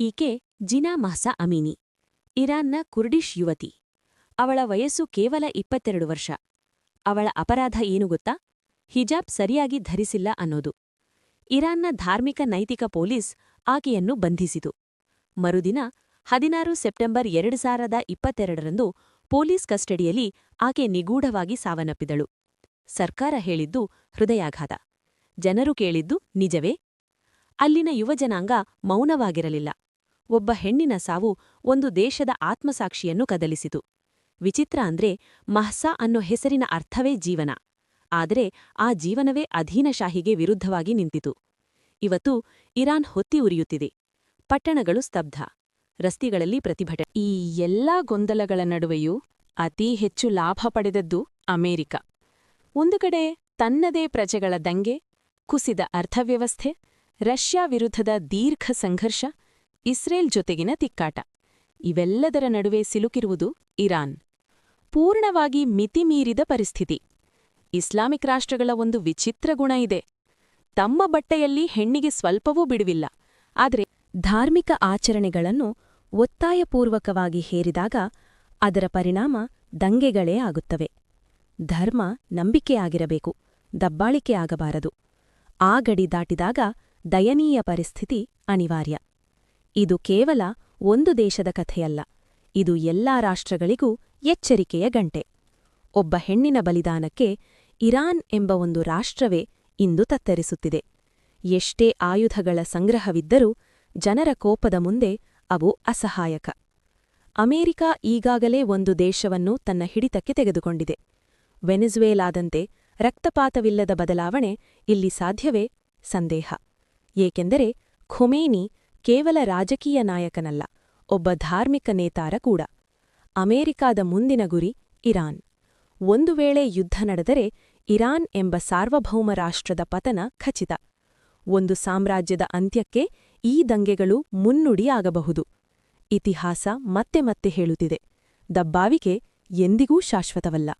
ಈಕೆ ಜಿನಾ ಮಹ್ಸಾ ಅಮೀನಿ, ಇರಾನ್ನ ಕುರ್ಡಿಶ್ ಯುವತಿ. ಅವಳ ವಯಸ್ಸು ಕೇವಲ ಇಪ್ಪತ್ತೆರಡು ವರ್ಷ. ಅವಳ ಅಪರಾಧ ಏನು ಗೊತ್ತಾ? ಹಿಜಾಬ್ ಸರಿಯಾಗಿ ಧರಿಸಿಲ್ಲ ಅನ್ನೋದು. ಇರಾನ್ನ ಧಾರ್ಮಿಕ ನೈತಿಕ ಪೊಲೀಸ್ ಆಕೆಯನ್ನು ಬಂಧಿಸಿತು. ಮರುದಿನ ಹದಿನಾರು ಸೆಪ್ಟೆಂಬರ್ ಎರಡು ಸಾವಿರದ ಇಪ್ಪತ್ತೆರಡರಂದು ಪೊಲೀಸ್ ಕಸ್ಟಡಿಯಲ್ಲಿ ಆಕೆ ನಿಗೂಢವಾಗಿ ಸಾವನ್ನಪ್ಪಿದಳು. ಸರ್ಕಾರ ಹೇಳಿದ್ದು ಹೃದಯಾಘಾತ. ಜನರು ಕೇಳಿದ್ದು ನಿಜವೇ? ಅಲ್ಲಿನ ಯುವಜನಾಂಗ ಮೌನವಾಗಿರಲಿಲ್ಲ. ಒಬ್ಬ ಹೆಣ್ಣಿನ ಸಾವು ಒಂದು ದೇಶದ ಆತ್ಮಸಾಕ್ಷಿಯನ್ನು ಕದಲಿಸಿತು. ವಿಚಿತ್ರ ಅಂದ್ರೆ ಮಹ್ಸಾ ಅನ್ನೋ ಹೆಸರಿನ ಅರ್ಥವೇ ಜೀವನ. ಆದರೆ ಆ ಜೀವನವೇ ಅಧೀನಶಾಹಿಗೆ ವಿರುದ್ಧವಾಗಿ ನಿಂತಿತು. ಇವತ್ತು ಇರಾನ್ ಹೊತ್ತಿ ಉರಿಯುತ್ತಿದೆ. ಪಟ್ಟಣಗಳು ಸ್ತಬ್ಧ. ರಸ್ತೆಗಳಲ್ಲಿ ಪ್ರತಿಭಟನೆ. ಈ ಎಲ್ಲಾ ಗೊಂದಲಗಳ ನಡುವೆಯೂ ಅತೀ ಹೆಚ್ಚು ಲಾಭ ಪಡೆದದ್ದು ಅಮೆರಿಕ. ಒಂದು ಕಡೆ ತನ್ನದೇ ಪ್ರಜೆಗಳ ದಂಗೆ, ಕುಸಿದ ಅರ್ಥವ್ಯವಸ್ಥೆ, ರಷ್ಯಾ ವಿರುದ್ಧದ ದೀರ್ಘ ಸಂಘರ್ಷ ಇಸ್ರೇಲ್ ಜೊತೆಗಿನ ತಿಕ್ಕಾಟ. ಇವೆಲ್ಲದರ ನಡುವೆ ಸಿಲುಕಿರುವುದು ಇರಾನ್. ಪೂರ್ಣವಾಗಿ ಮಿತಿಮೀರಿದ ಪರಿಸ್ಥಿತಿ. ಇಸ್ಲಾಮಿಕ್ ರಾಷ್ಟ್ರಗಳ ಒಂದು ವಿಚಿತ್ರ ಗುಣ ಇದೆ. ತಮ್ಮ ಬಟ್ಟೆಯಲ್ಲಿ ಹೆಣ್ಣಿಗೆ ಸ್ವಲ್ಪವೂ ಬಿಡುವಿಲ್ಲ. ಆದರೆ ಧಾರ್ಮಿಕ ಆಚರಣೆಗಳನ್ನು ಒತ್ತಾಯಪೂರ್ವಕವಾಗಿ ಹೇರಿದಾಗ ಅದರ ಪರಿಣಾಮ ದಂಗೆಗಳೇ ಆಗುತ್ತವೆ. ಧರ್ಮ ನಂಬಿಕೆಯಾಗಿರಬೇಕು ದಬ್ಬಾಳಿಕೆ ಆಗಬಾರದು ಆ ಗಡಿ ದಾಟಿದಾಗ ದಯನೀಯ ಪರಿಸ್ಥಿತಿ ಅನಿವಾರ್ಯ. ಇದು ಕೇವಲ ಒಂದು ದೇಶದ ಕಥೆಯಲ್ಲ, ಇದು ಎಲ್ಲಾ ರಾಷ್ಟ್ರಗಳಿಗೂ ಎಚ್ಚರಿಕೆಯ ಗಂಟೆ. ಒಬ್ಬ ಹೆಣ್ಣಿನ ಬಲಿದಾನಕ್ಕೆ ಇರಾನ್ ಎಂಬ ಒಂದು ರಾಷ್ಟ್ರವೇ ಇಂದು ತತ್ತರಿಸುತ್ತಿದೆ. ಎಷ್ಟೇ ಆಯುಧಗಳ ಸಂಗ್ರಹವಿದ್ದರೂ ಜನರ ಕೋಪದ ಮುಂದೆ ಅವು ಅಸಹಾಯಕ. ಅಮೆರಿಕ ಈಗಾಗಲೇ ಒಂದು ದೇಶವನ್ನು ತನ್ನ ಹಿಡಿತಕ್ಕೆ ತೆಗೆದುಕೊಂಡಿದೆ. ವೆನೆಜುವೇಲಾದಂತೆ ರಕ್ತಪಾತವಿಲ್ಲದ ಬದಲಾವಣೆ ಇಲ್ಲಿ ಸಾಧ್ಯವೇ? ಸಂದೇಹ. ಏಕೆಂದರೆ ಖೊಮೇನಿ ಕೇವಲ ರಾಜಕೀಯ ನಾಯಕನಲ್ಲ, ಒಬ್ಬ ಧಾರ್ಮಿಕ ನೇತಾರ ಕೂಡ. ಅಮೆರಿಕಾದ ಮುಂದಿನ ಗುರಿ ಇರಾನ್. ಒಂದು ವೇಳೆ ಯುದ್ಧ ನಡೆದರೆ ಇರಾನ್ ಎಂಬ ಸಾರ್ವಭೌಮ ರಾಷ್ಟ್ರದ ಪತನ ಖಚಿತ. ಒಂದು ಸಾಮ್ರಾಜ್ಯದ ಅಂತ್ಯಕ್ಕೆ ಈ ದಂಗೆಗಳು ಮುನ್ನುಡಿಯಾಗಬಹುದು. ಇತಿಹಾಸ ಮತ್ತೆ ಮತ್ತೆ ಹೇಳುತ್ತಿದೆ. ದಬ್ಬಾವಿಕೆ ಎಂದಿಗೂ ಶಾಶ್ವತವಲ್ಲ.